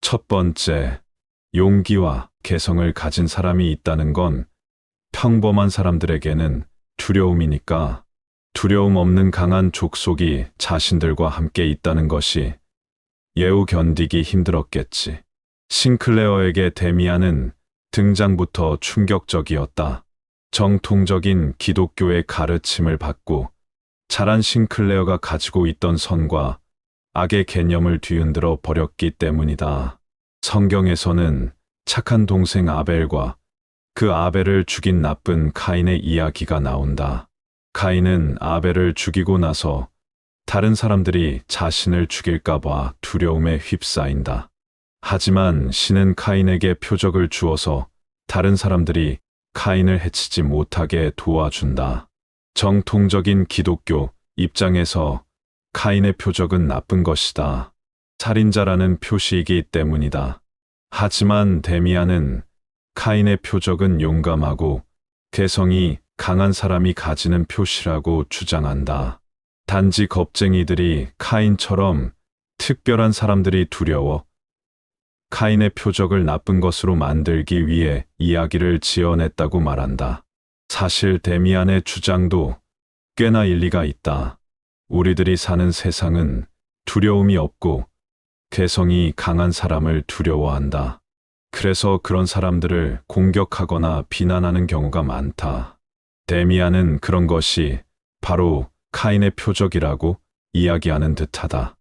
첫 번째, 용기와 개성을 가진 사람이 있다는 건 평범한 사람들에게는 두려움이니까 두려움 없는 강한 족속이 자신들과 함께 있다는 것이 예우 견디기 힘들었겠지. 싱클레어에게 데미안은 등장부터 충격적이었다. 정통적인 기독교의 가르침을 받고 자란 싱클레어가 가지고 있던 선과 악의 개념을 뒤흔들어 버렸기 때문이다. 성경에서는 착한 동생 아벨과 그 아벨을 죽인 나쁜 카인의 이야기가 나온다. 카인은 아벨을 죽이고 나서 다른 사람들이 자신을 죽일까봐 두려움에 휩싸인다. 하지만 신은 카인에게 표적을 주어서 다른 사람들이 카인을 해치지 못하게 도와준다. 정통적인 기독교 입장에서 카인의 표적은 나쁜 것이다. 살인자라는 표시이기 때문이다. 하지만 데미안은 카인의 표적은 용감하고 개성이 강한 사람이 가지는 표시라고 주장한다. 단지 겁쟁이들이 카인처럼 특별한 사람들이 두려워 카인의 표적을 나쁜 것으로 만들기 위해 이야기를 지어냈다고 말한다. 사실 데미안의 주장도 꽤나 일리가 있다. 우리들이 사는 세상은 두려움이 없고 개성이 강한 사람을 두려워한다. 그래서 그런 사람들을 공격하거나 비난하는 경우가 많다. 데미안은 그런 것이 바로 카인의 표적이라고 이야기하는 듯하다.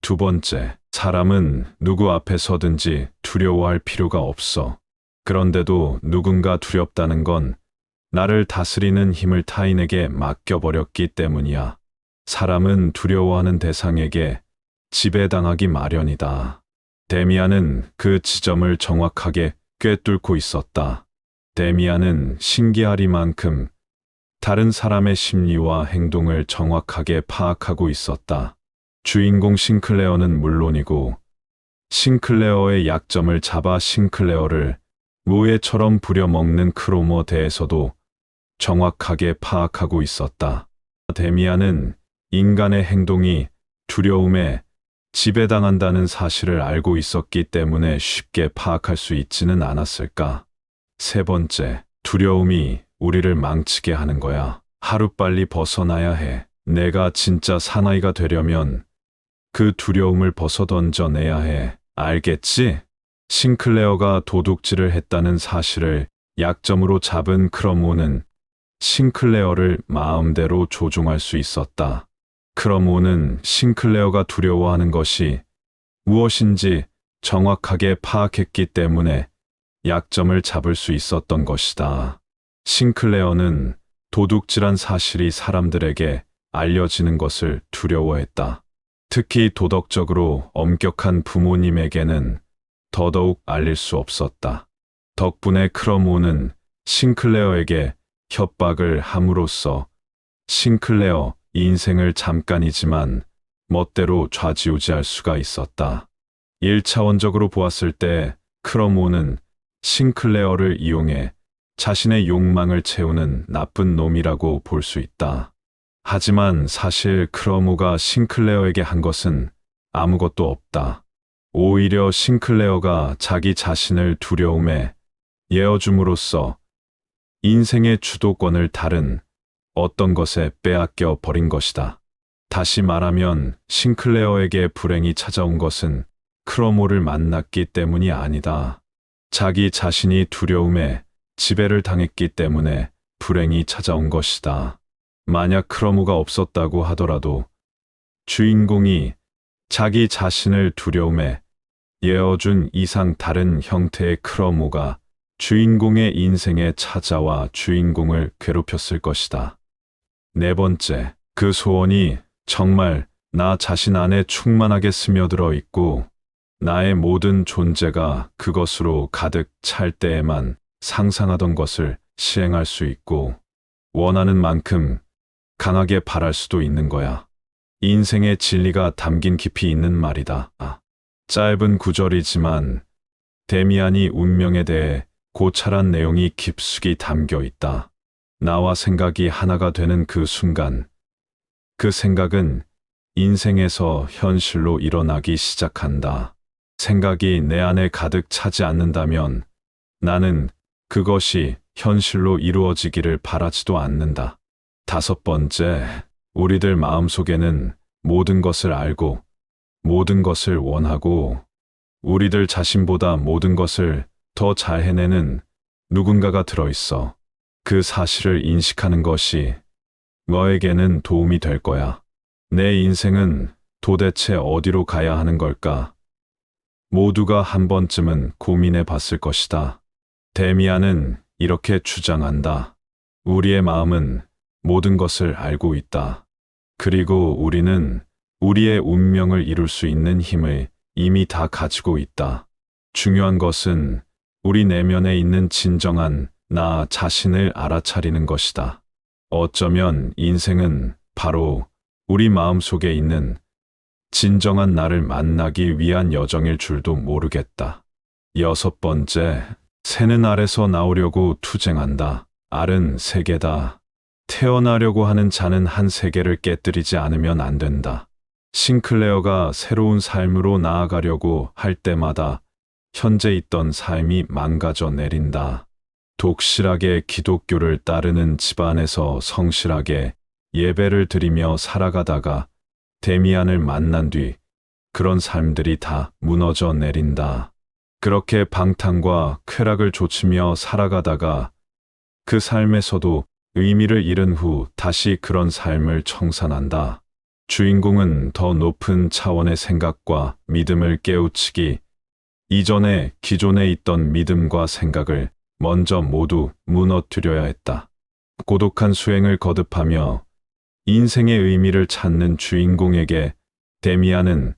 두 번째, 사람은 누구 앞에 서든지 두려워할 필요가 없어. 그런데도 누군가 두렵다는 건 나를 다스리는 힘을 타인에게 맡겨버렸기 때문이야. 사람은 두려워하는 대상에게 지배당하기 마련이다. 데미안은 그 지점을 정확하게 꿰뚫고 있었다. 데미안은 신기하리만큼 다른 사람의 심리와 행동을 정확하게 파악하고 있었다. 주인공 싱클레어는 물론이고 싱클레어의 약점을 잡아 싱클레어를 노예처럼 부려먹는 크로모 대에서도 정확하게 파악하고 있었다. 데미안은 인간의 행동이 두려움에 지배당한다는 사실을 알고 있었기 때문에 쉽게 파악할 수 있지는 않았을까. 세 번째, 두려움이 우리를 망치게 하는 거야. 하루빨리 벗어나야 해. 내가 진짜 사나이가 되려면 그 두려움을 벗어던져내야 해. 알겠지? 싱클레어가 도둑질을 했다는 사실을 약점으로 잡은 크럼오는 싱클레어를 마음대로 조종할 수 있었다. 크럼오는 싱클레어가 두려워하는 것이 무엇인지 정확하게 파악했기 때문에 약점을 잡을 수 있었던 것이다. 싱클레어는 도둑질한 사실이 사람들에게 알려지는 것을 두려워했다. 특히 도덕적으로 엄격한 부모님에게는 더더욱 알릴 수 없었다. 덕분에 크럼오는 싱클레어에게 협박을 함으로써 싱클레어 인생을 잠깐이지만 멋대로 좌지우지할 수가 있었다. 1차원적으로 보았을 때 크럼오는 싱클레어를 이용해 자신의 욕망을 채우는 나쁜 놈이라고 볼 수 있다. 하지만 사실 크러무가 싱클레어에게 한 것은 아무것도 없다. 오히려 싱클레어가 자기 자신을 두려움에 예어줌으로써 인생의 주도권을 다른 어떤 것에 빼앗겨 버린 것이다. 다시 말하면 싱클레어에게 불행이 찾아온 것은 크로모를 만났기 때문이 아니다. 자기 자신이 두려움에 지배를 당했기 때문에 불행이 찾아온 것이다. 만약 크로모가 없었다고 하더라도 주인공이 자기 자신을 두려움에 예어준 이상 다른 형태의 크로모가 주인공의 인생에 찾아와 주인공을 괴롭혔을 것이다. 네 번째, 그 소원이 정말 나 자신 안에 충만하게 스며들어 있고 나의 모든 존재가 그것으로 가득 찰 때에만 상상하던 것을 시행할 수 있고 원하는 만큼 강하게 바랄 수도 있는 거야. 인생의 진리가 담긴 깊이 있는 말이다. 아, 짧은 구절이지만 데미안이 운명에 대해 고찰한 내용이 깊숙이 담겨 있다. 나와 생각이 하나가 되는 그 순간, 그 생각은 인생에서 현실로 일어나기 시작한다. 생각이 내 안에 가득 차지 않는다면 나는 그것이 현실로 이루어지기를 바라지도 않는다. 다섯 번째, 우리들 마음속에는 모든 것을 알고 모든 것을 원하고 우리들 자신보다 모든 것을 더 잘 해내는 누군가가 들어있어. 그 사실을 인식하는 것이 너에게는 도움이 될 거야. 내 인생은 도대체 어디로 가야 하는 걸까? 모두가 한 번쯤은 고민해 봤을 것이다. 데미안은 이렇게 주장한다. 우리의 마음은 모든 것을 알고 있다. 그리고 우리는 우리의 운명을 이룰 수 있는 힘을 이미 다 가지고 있다. 중요한 것은 우리 내면에 있는 진정한 나 자신을 알아차리는 것이다. 어쩌면 인생은 바로 우리 마음 속에 있는 진정한 나를 만나기 위한 여정일 줄도 모르겠다. 여섯 번째, 새는 알에서 나오려고 투쟁한다. 알은 세계다. 태어나려고 하는 자는 한 세계를 깨뜨리지 않으면 안 된다. 싱클레어가 새로운 삶으로 나아가려고 할 때마다 현재 있던 삶이 망가져 내린다. 독실하게 기독교를 따르는 집안에서 성실하게 예배를 드리며 살아가다가 데미안을 만난 뒤 그런 삶들이 다 무너져 내린다. 그렇게 방탕과 쾌락을 좇으며 살아가다가 그 삶에서도 의미를 잃은 후 다시 그런 삶을 청산한다. 주인공은 더 높은 차원의 생각과 믿음을 깨우치기 이전에 기존에 있던 믿음과 생각을 먼저 모두 무너뜨려야 했다. 고독한 수행을 거듭하며 인생의 의미를 찾는 주인공에게 데미안은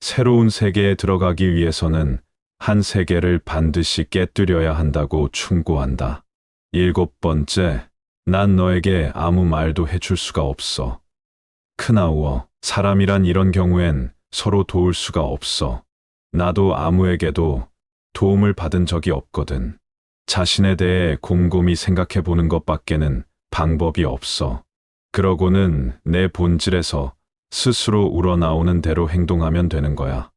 새로운 세계에 들어가기 위해서는 한 세계를 반드시 깨뜨려야 한다고 충고한다. 일곱 번째, 난 너에게 아무 말도 해줄 수가 없어. 크나우어, 사람이란 이런 경우엔 서로 도울 수가 없어. 나도 아무에게도 도움을 받은 적이 없거든. 자신에 대해 곰곰이 생각해 보는 것밖에는 방법이 없어. 그러고는 내 본질에서 스스로 우러나오는 대로 행동하면 되는 거야.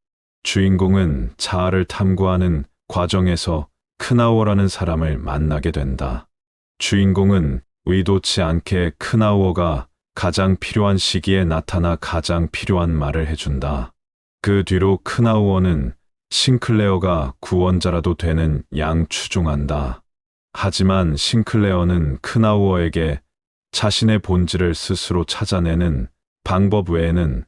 주인공은 자아를 탐구하는 과정에서 크나우어라는 사람을 만나게 된다. 주인공은 의도치 않게 크나우어가 가장 필요한 시기에 나타나 가장 필요한 말을 해준다. 그 뒤로 크나우어는 싱클레어가 구원자라도 되는 양 추종한다. 하지만 싱클레어는 크나우어에게 자신의 본질을 스스로 찾아내는 방법 외에는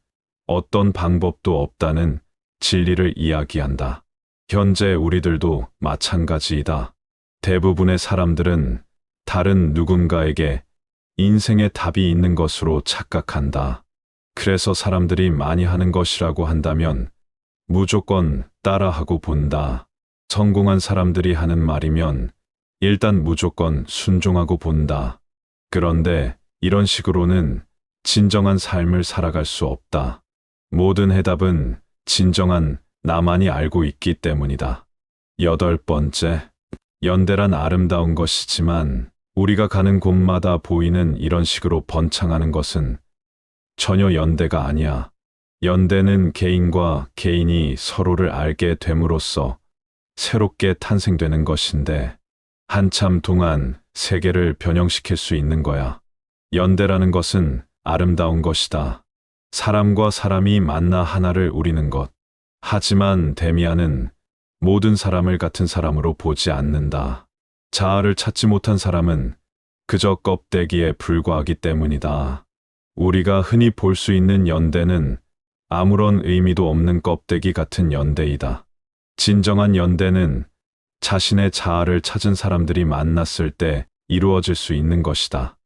어떤 방법도 없다는 진리를 이야기한다. 현재 우리들도 마찬가지이다. 대부분의 사람들은 다른 누군가에게 인생의 답이 있는 것으로 착각한다. 그래서 사람들이 많이 하는 것이라고 한다면 무조건 따라하고 본다. 성공한 사람들이 하는 말이면 일단 무조건 순종하고 본다. 그런데 이런 식으로는 진정한 삶을 살아갈 수 없다. 모든 해답은 진정한 나만이 알고 있기 때문이다. 여덟 번째, 연대란 아름다운 것이지만 우리가 가는 곳마다 보이는 이런 식으로 번창하는 것은 전혀 연대가 아니야. 연대는 개인과 개인이 서로를 알게 됨으로써 새롭게 탄생되는 것인데 한참 동안 세계를 변형시킬 수 있는 거야. 연대라는 것은 아름다운 것이다. 사람과 사람이 만나 하나를 우리는 것. 하지만 데미안은 모든 사람을 같은 사람으로 보지 않는다. 자아를 찾지 못한 사람은 그저 껍데기에 불과하기 때문이다. 우리가 흔히 볼 수 있는 연대는 아무런 의미도 없는 껍데기 같은 연대이다. 진정한 연대는 자신의 자아를 찾은 사람들이 만났을 때 이루어질 수 있는 것이다.